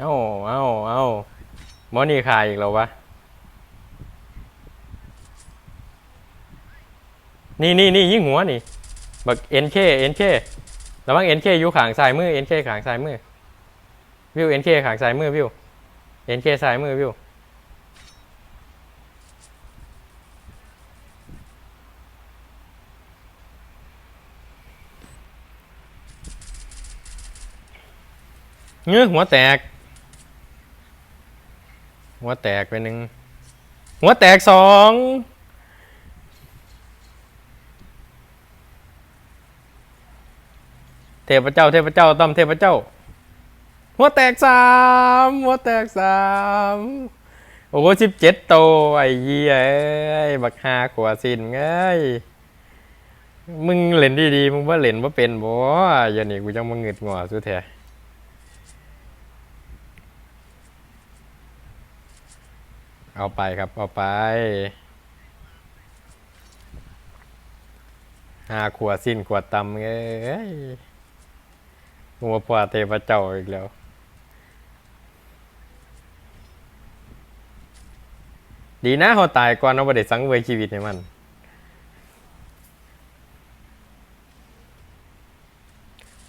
เอ้าเอ้าเอ้ามอนี่ขายอีกแล้ววะ นี่นี่นี่ยิ่งหัวนี่ บักเอ็นเคเอ็นเคระวังเอ็นเคอยู่ขางซ้ายมือเอ็นเคขางซ้ายมือ วิวเอ็นเคขางซ้ายมือวิวเอ็นเคซ้ายมือวิวเงื้อหัวแตก หัวแตกไปหนึ่งหัวแตกสองเทพเจ้า เทพเจ้าต้อมเทพเจ้า หัวแตกสามหัวแตกสามโอ้โหสิบเจ็ดโตไอ้เหี้ยเอ้บักฮาขวาสินเอ้ยมึงเล่นดีๆมึงว่าเล่นว่าเป็นบ่อย่านี่กูจังมึงเงิดงัวสุดแท้ เอาไปครับ เอาไปหาขวดสิ้นขวดตำเอ้ยหัวพวาเทพเจ้าอีกแล้ว ดีนะเขาตายก่อนเราไม่ได้สังเวยชีวิตให้มัน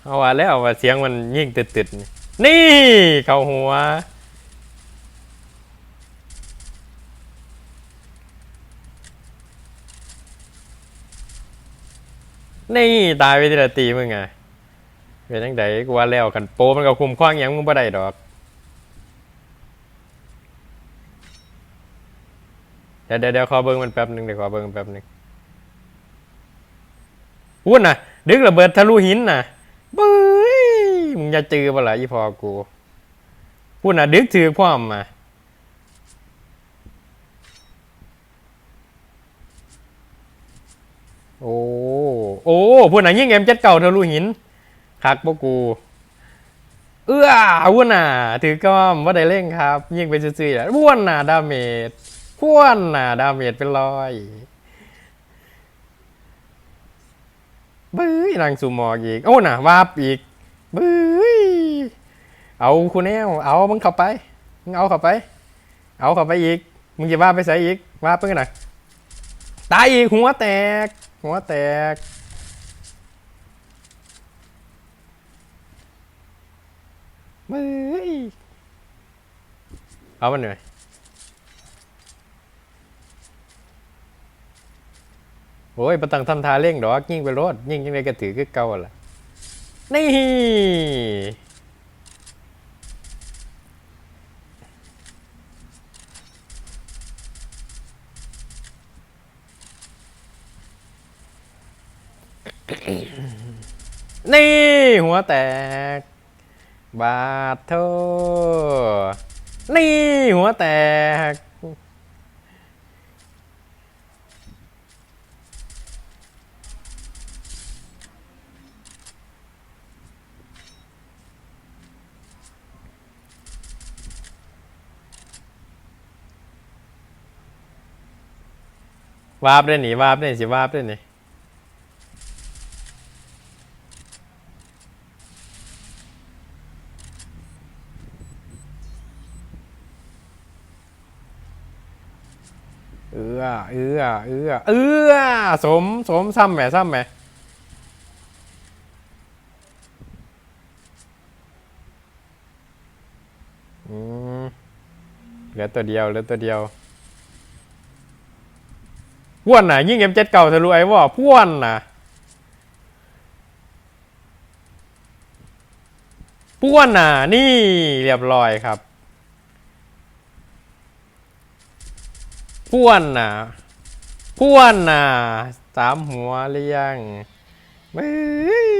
เอาว่าแล้วว่าเสียงมันยิ่งตึดๆนี่ เข้าหัว นี่ตายไปทีละตีมึงไงเป็นจังไดกูว่าแล้วกันโปมันก็คุมคว้างหยังมึงบ่ได้ดอกเดี๋ยวเดี๋ยวขอเบิ้งมันแป๊บหนึ่งเดี๋ยวขอเบิ้งมันแป๊บหนึ่งวุ่นน่ะ ดึกระเบิดทะลุหินน่ะบึ้ยมึงจะจือเปล่าอีพอกูวุ่นน่ะ ดึกถือความมา โอ้พูดน่ะยิ่งเอ็มเจ็ดเก่าทะลุหินคักพวกกู เอื้อวุ่นน่ะถือกล้อมว่าได้เร่งครับ ยิ่งไปซื่อๆอะวุ่นน่ะดาเมจพวนน่ะดาเมจเป็นร้อยบื้อนางสูมอกอีก โอ้น่ะวาบอีกบื้อเอาคุณแนวเอามึงเข้าไปมึงเอาเข้าไป เอาเข้าไปอีก มึงจะว่าไปใส่อีกว่าไปกันหน่อยตายอีกหัวแตก หัวแตก บื้อเอามันหน่อยโอ้ยประตังทำทาเร่งดอกยิ่งไปรถยิ่งยังไงก็ถือคือเก่าล่ะ นี่ นี่ หัวแตก บาดโทนี่หัวแตก วาบได้หนิวาบได้สิวาบได้หนิ เอือเอือเอือเอือสมสมซ้ำแหมซ้ำแหมเหลือตัวเดียวเหลือตัวเดียวพ่วนน่ะ ยิ่งเอ็มเจ็ดเก่าทะลุไอ้ว่าพ่วนน่ะพ่วนน่ะ นี่เรียบร้อยครับ พ่วนน่ะพ่วนน่ะสามหัวเรียงเฮ้ย